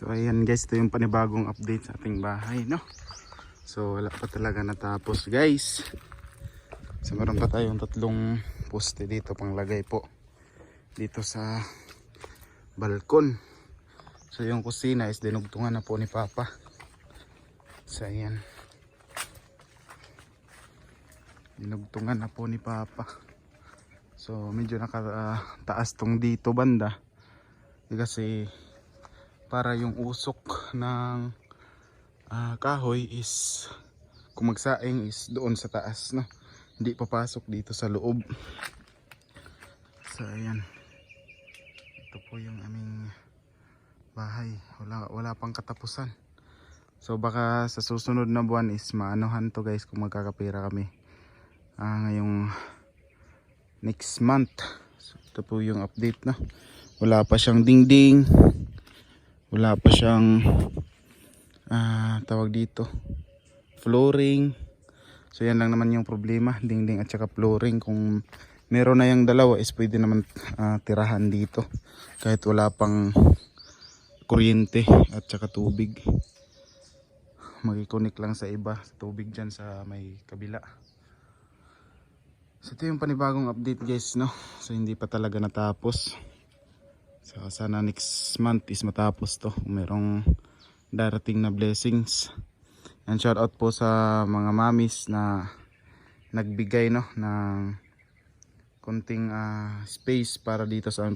So ayan guys, ito yung panibagong update sa ating bahay, no? So wala pa talaga natapos guys. So meron pa tayong tatlong poste dito pang lagay po. Dito sa balkon. So yung kusina is dinugtungan na po ni Papa. So ayan. Dinugtungan na po ni Papa. So medyo nakataas tong dito banda. Kasi para yung usok ng ah, kahoy is kung is doon sa taas no? Hindi papasok dito sa loob. So ayan. Ito po yung aming bahay. Wala, wala pang katapusan. So baka sa susunod na buwan is maanohan to guys kung magkakapira kami ah, ngayong next month. So, ito po yung update no? Wala pa siyang dingding wala pa siyang ah, tawag dito flooring. So yan lang naman yung problema dingding at saka flooring. Kung meron na yung dalawa is pwede naman ah, tirahan dito. Kahit wala pang kuryente at saka tubig. Magkikonik lang sa iba sa tubig dyan sa may kabila. So ito yung panibagong update guys no? So hindi pa talaga natapos So sana next month is matapos to. Merong darating na blessings. And shout out po sa mga mamis na nagbigay no ng konting ah, space para dito sa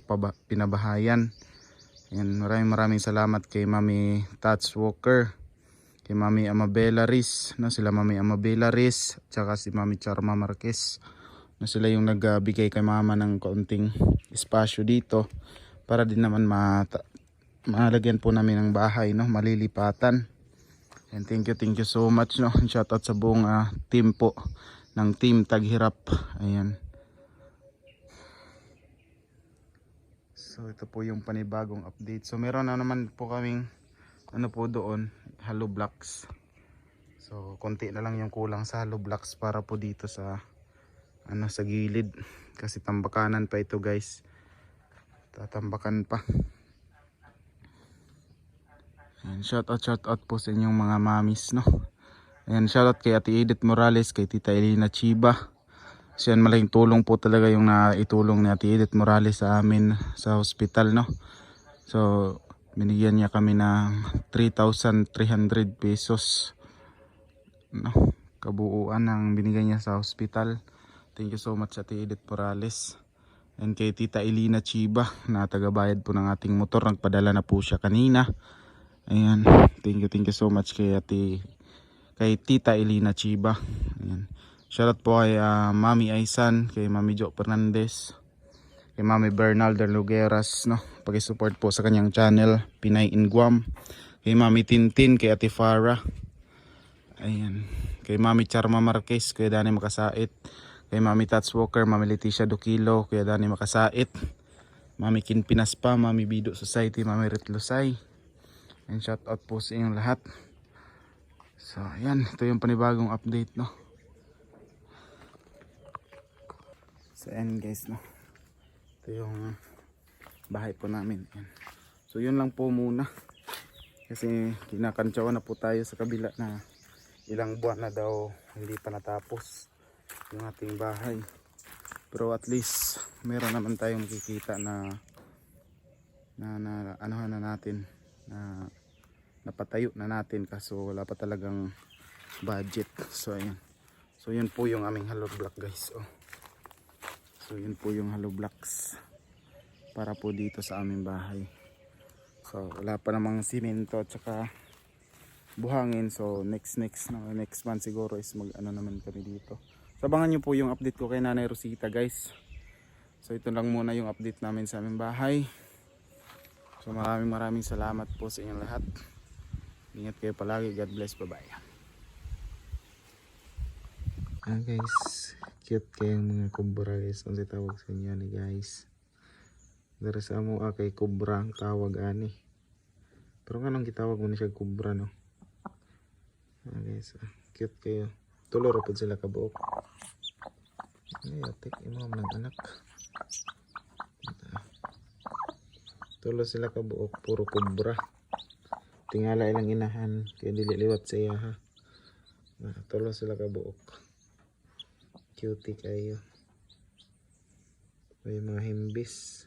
pinabahayan. Yan, maraming maraming salamat kay Mami Tats Walker, kay Mami Amabela Riz, no, sila Mami Amabela Riz, at saka si Mami Charma Marquez. Na sila yung nagbigay kay Mama ng kaunting espasyo dito para din naman mata malagyan po namin ng bahay no? Malilipatan. And thank you thank you so much no? Shout out sa buong ah, team po ng team taghirap. Ayan. So ito po yung panibagong update. So meron na naman po kaming ano po doon hollow blocks. So konti na lang yung kulang sa hollow blocks para po dito sa ano sa gilid. Kasi tambakanan pa ito guys tatambakan pa. Ayan, shout out shout out po sa inyong mga mamis no? Ayan, shout out kay Ate Edith Morales kay Tita Elena Chiba. So malaking tulong po talaga yung naitulong ni Ate Edith Morales sa amin sa hospital no? So binigyan niya kami ng 3,300 pesos no? Kabuuan ng binigay niya sa hospital. Thank you so much Ate Edith Morales And kay Tita Elina Chiba na tagabayad po ng ating motor. Nagpadala na po siya kanina. Ayan. Thank you, thank you so much kay ati kay Tita Elina Chiba. Ayan. Shoutout po kay ah, Mami Aisan, kay Mami Jo Fernandez, kay Mami Bernaldo Lugeras, no. Paki-support po sa kanyang channel, Pinay in Guam. Kay Mami Tintin, kay Ate Farah. Ayan. Kay Mami Charma Marquez, kay Dani Makasait. Kay Mami Tats Walker, Mami Leticia Dukilo, kay Dani Makasait. Mami Kin Pinaspa, Mami Bido Society, Mami Rit Lusay. And shout out po sa inyong lahat. So, ayan. Ito yung panibagong update, no? So, ayan guys, no? Ito yung bahay po namin. Ayan. So, yun lang po muna. Kasi kinakantsawan na po tayo sa kabila na ilang buwan na daw hindi pa natapos yung ating bahay. Pero at least meron naman tayong makikita na na, na anuhan na natin na napatayo na natin kaso wala pa talagang budget. So ayan. So yun po yung aming hollow block guys. Oh. So yun po yung hollow blocks para po dito sa aming bahay. So wala pa namang simento at saka buhangin. So next next next month siguro is mag ano naman kami dito. So abangan nyo po yung update ko kay Nanay Rosita guys. So ito lang muna yung update namin sa aming bahay. So maraming maraming salamat po sa inyong lahat. Ingat kayo palagi. God bless. Bye bye. Ah guys, cute kayong mga kubra guys. Ang tawag sa inyo ni guys. Dari sa mo ah, kay kubra ang tawag ani. Pero nga nang gitawag mo na siya kubra no. Ah guys, ah, cute kayo. Tulor po sila kabuok. Ay, atik imam ng anak. Tulo sila kabuok, puro kubra. tingala ilang inahan kay dili liwat sa iya ha tulo sila ka buok cutie kayo may mga himbis